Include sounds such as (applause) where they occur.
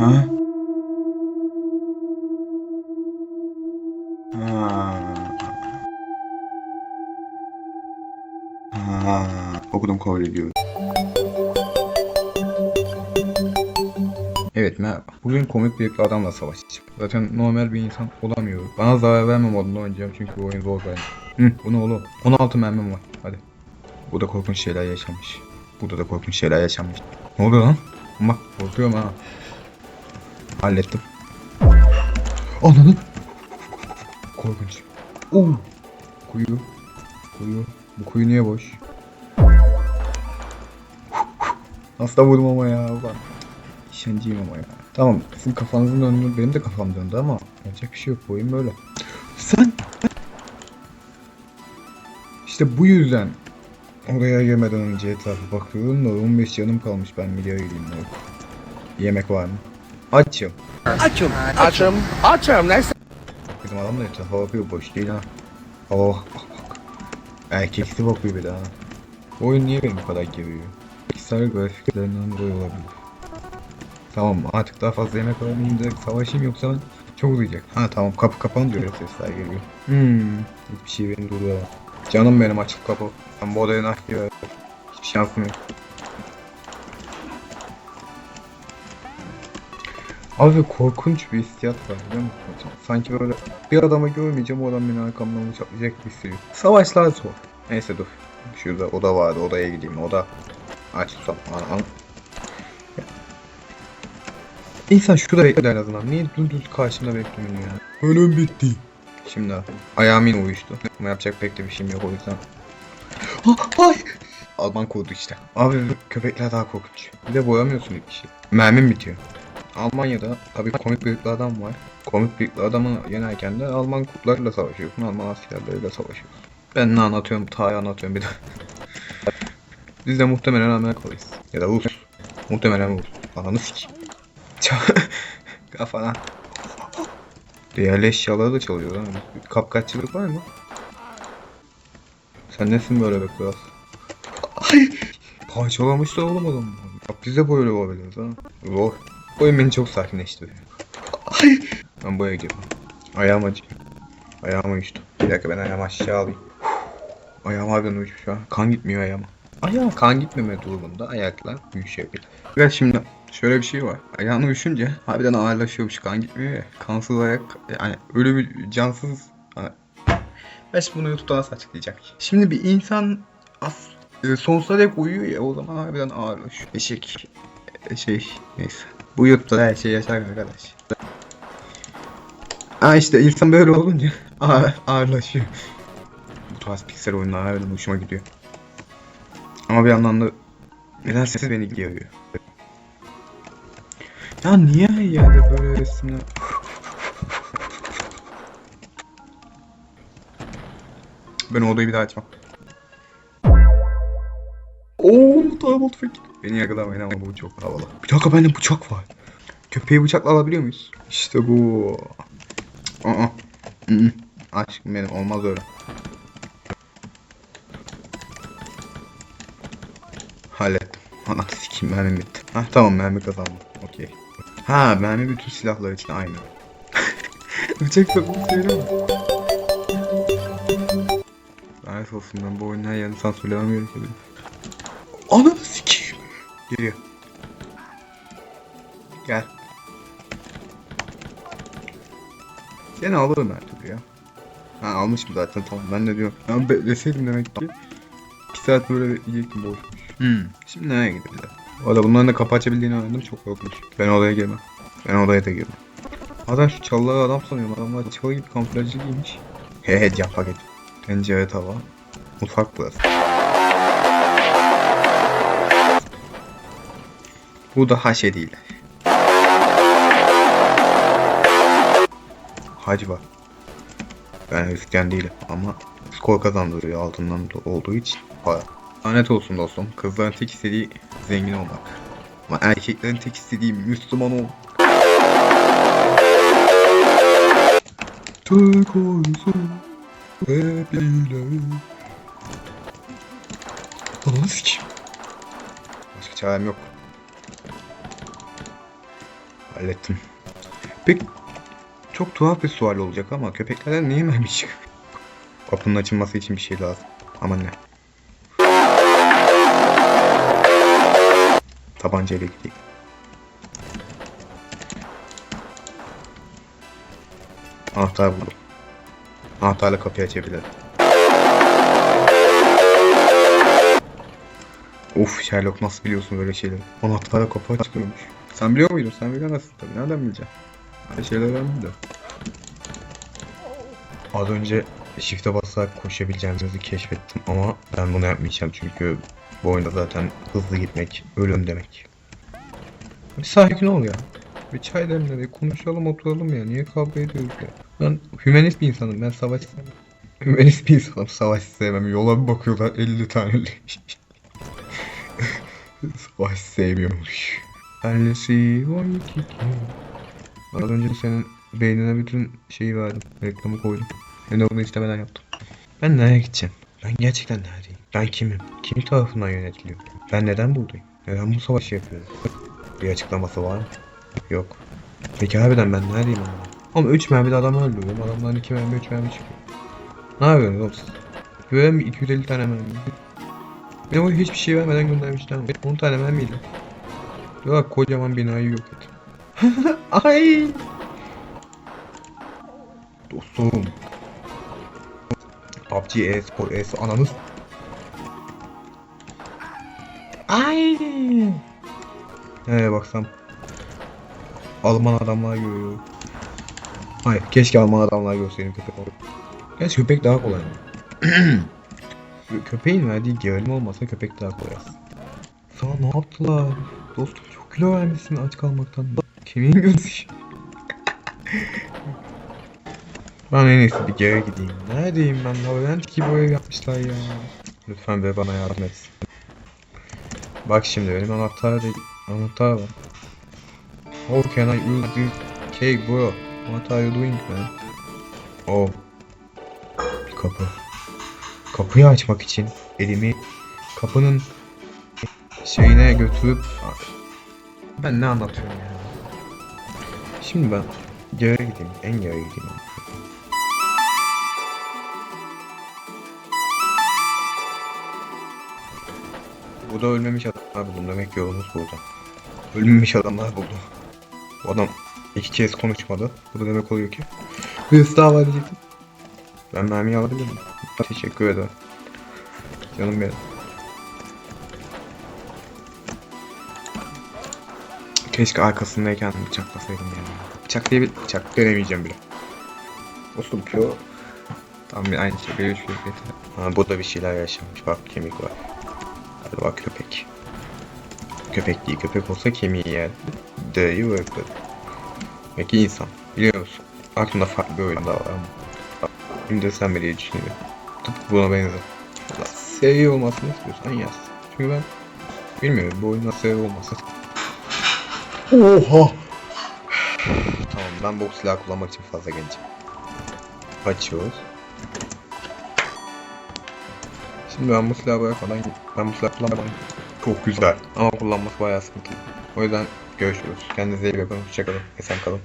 Ha? Ha. Ha. Okudum kabul ediyorum. Evet merhaba. Bugün komik bir adamla savaşacağım. Zaten normal bir insan olamıyorum. Bana zarar verme modunda oynayacağım çünkü bu oyun zor bence. Hı, bu ne oğlum? 16 mermim var. Hadi. Burada korkunç şeyler yaşanmış. Burada da korkunç şeyler yaşanmış. Ne oluyor lan? Bak korkuyorum ha. Hallettim. Ananı. Korkunç. Oo. Kuyu. Kuyu. Bu kuyu niye boş? Hasta vurdum ama ya. Ulan. İşenciyim ama ya. Tamam sizin kafanızın döndü benim de kafam döndü ama yapacak bir şey yok bu oyun böyle. Sen işte bu yüzden oraya girmeden önce etrafa bakıyorum da 15 canım kalmış ben videoya gireyim yok. Yemek var mı? Açım. Açım, açım, açım. Neyse. Bizim adam da etrafa bakıyor boş değil ha. Oh bak bak. Erkeksi bakıyor bir daha. Bu oyun niye beni bu kadar geriyor? Piksel grafiklerinden dolayı olabilir. Tamam artık daha fazla yemek alamayayım direkt savaşayım yoksa çok uzayacak. Ha tamam kapı kapanınca öyle sesler geliyor. Hmm hiçbir şey beni durduramaz. Canım benim açık kapı. Ben bu odaya nakliye ver. Hiçbir şansım yok. Abi korkunç bir hissiyat var biliyor musun? Sanki böyle bir adamı görmeyeceğim o adam beni arkamdan bıçaklayacak gibi hissediyorum. Savaşlar zor. Neyse dur. Şurada oda vardı odaya gideyim oda. Aç susam. An, an. İnsan şurada bekler en azından. Niye düz karşımda bekliyorsun ya? Ölüm bitti. Şimdi ayağım yine uyuştu. Ama yapacak pek de bir şeyim yok o yüzden. Ah, ay! Alman kodu işte. Abi köpekler daha korkunç. Bir de boyamıyorsun hiçbir şey. Mermim bitiyor. Almanya'da tabii komik bıyıklı adam var. Komik bıyıklı adamı yenerken de Alman kurtlarıyla savaşıyorsun. Alman askerleriyle savaşıyorsun. Ben ne anlatıyorum? Tarih anlatıyorum bir de. (laughs) Biz de muhtemelen Amerikalıyız. Ya da Rus. Muhtemelen Rus. Ananı. Ça- (laughs) Kafana. Değerli eşyaları da çalıyor lan. Kapkaççılık var mı? Sen nesin böyle be kral? Ay! Parçalamış da oğlum adam. Bak biz de böyle olabiliriz ha. Zor. Oyun beni çok sakinleştiriyor. Ay! Ben buraya girdim. Ayağım acıyor. Ayağım uyuştu. Bir dakika ben ayağımı aşağı alayım. Ayağım harbiden uyuştu şu an. Kan gitmiyor ayağıma. Ayağım kan gitmeme durumunda ayaklar uyuşabilir. Evet şimdi şöyle bir şey var. Ayağın uyuşunca harbiden ağırlaşıyormuş kan gitmiyor ya. Kansız ayak yani öyle bir cansız hani ben şimdi bunu YouTube'da nasıl açıklayacağım ki? Şimdi bir insan as e, sonsuza dek uyuyor ya o zaman harbiden ağırlaşıyor. Eşek e, şey neyse. Bu YouTube'da her şey yaşar arkadaş. Aa işte insan böyle olunca (laughs) ağır, ağırlaşıyor. Bu tarz piksel oyunlar harbiden hoşuma gidiyor. Ama bir yandan da nedense beni geriyor. Ya niye yerde böyle resimler? Ben odayı bir daha açmam. Oo, Diamond Fake. Beni yakalamayın ama bu çok havalı. Bir dakika bende bıçak var. Köpeği bıçakla alabiliyor muyuz? İşte bu. Aa. Hı -hı. Aşkım benim olmaz öyle. Hallettim. Ananı sikeyim mermim bitti. Hah tamam mermi kazandım. Okey. Ha mermi bütün silahlar için aynı. (laughs) Bıçak sapını söyleme. Lanet olsun ben bu oyunun her yerini sansürlemem gerekiyor. Ananı. Geliyor. Gel. Seni alırım türlü ya. Ha almışım zaten tamam ben de diyorum. Ben bekleseydim demek ki. 2 saat böyle bekleyecektim boşmuş. Hmm. Şimdi nereye gidebiliriz? Valla bunların da kapı açabildiğini öğrendim çok korkmuş. Ben odaya girmem. Ben odaya da girmem. Adam şu çalıları adam sanıyorum. Adamlar çalı gibi kamuflajlı giymiş. He he cam paket. Tencere tava. Mutfak burası. Bu da haşe değil. Hacı var. Ben Hristiyan değilim ama skor kazandırıyor altından olduğu için para. Lanet olsun dostum. Kızların tek istediği zengin olmak. Ama erkeklerin tek istediği Müslüman ol. Türk olsun hep ileri. Ananı sikeyim. Başka çarem yok. Hallettim. Peki çok tuhaf bir sual olacak ama köpeklerden niye mermi çıkıyor? Kapının açılması için bir şey lazım. Aman ne? Tabancayla gideyim. Anahtar buldum. Anahtarla kapıyı açabilirim. Of Sherlock nasıl biliyorsun böyle şeyleri? Anahtarla kapı açılıyormuş. Sen biliyor muydun? Sen bilemezsin tabii. Nereden bileceksin? Böyle şeyler önemli de. Az önce shift'e basarak koşabileceğimizi keşfettim ama ben bunu yapmayacağım çünkü bu oyunda zaten hızlı gitmek ölüm demek. Bir sakin ol ya. Bir çay demle bir konuşalım oturalım ya. Niye kavga ediyoruz ya? Ben hümanist bir insanım. Ben savaş sevmem. Hümanist bir insanım. Savaş sevmem. Yola bir bakıyorlar 50 tane. (laughs) Savaş sevmiyormuş. Annesi var ki. Az önce senin beynine bütün şeyi verdim. Reklamı koydum. Ben de bunu istemeden yaptım. Ben nereye gideceğim? Ben gerçekten neredeyim? Ben kimim? Kim tarafından yönetiliyorum? Ben neden buradayım? Neden bu savaşı yapıyorum? Bir açıklaması var mı? Yok. Peki harbiden ben neredeyim ama? Ama 3 mermide adam öldürüyorum. Adamdan 2 mermi 3 mermi çıkıyor. Ne yapıyorsunuz oğlum siz? Böyle mi 250 tane mermi? Bir de hiçbir şey vermeden göndermişler. 10 tane mermiyle. Yok kocaman binayı yok et. (laughs) Ay. Dostum. PUBG e-spor e ananız. Ay. Nereye baksam. Alman adamlar görüyor. Hayır keşke Alman adamlar görseydim köpek olur. Gerçi köpek daha kolay. (clears throat) Köpeğin verdiği gerilim olmasa köpek daha kolay. Sana ne yaptılar? Dostum kilo vermişsin aç kalmaktan. Kemiğin gözüküyor. Ben en iyisi bir geri gideyim. Neredeyim ben? Labirent gibi ev yapmışlar ya. Lütfen be bana yardım etsin. Bak şimdi benim anahtar değil. Anahtar var. How can I use this cake bro? What are you doing man? Oh. Bir kapı. Kapıyı açmak için elimi kapının şeyine götürüp ben ne anlatıyorum ya? Şimdi ben geri gideyim, en geri gideyim. Burada ölmemiş adamlar buldum. Demek ki yolumuz burada. Ölmemiş adamlar buldu. Bu adam iki kez konuşmadı. Bu da demek oluyor ki birisi daha var diyecektim. Ben mermiyi alabilir miyim? Teşekkür ederim. Canım benim. Keşke arkasındayken bıçaklasaydım ya. Bıçak diye bir bıçak denemeyeceğim bile. Dostum ki o tam bir aynı şey bir Ha burada bir şeyler yaşanmış. Bak kemik var. Hadi bak köpek. Köpek değil köpek olsa kemiği yer. D'yi bırakır. Peki insan. Biliyor musun? Aklımda farklı bir oyun var ama. Şimdi sen diye düşünüyorum. Tıpkı buna benzer. Seri olmasını istiyorsan yaz. Çünkü ben bilmiyorum bu oyun nasıl seri olması. Oha! tamam ben bu silahı kullanmak için fazla gencim. Açıyoruz. Şimdi ben bu silahı bırakmadan ben bu silahı kullanmadan çok güzel ama kullanması bayağı sıkıntılı. O yüzden görüşürüz. Kendinize iyi bakın. Hoşçakalın. Esen kalın.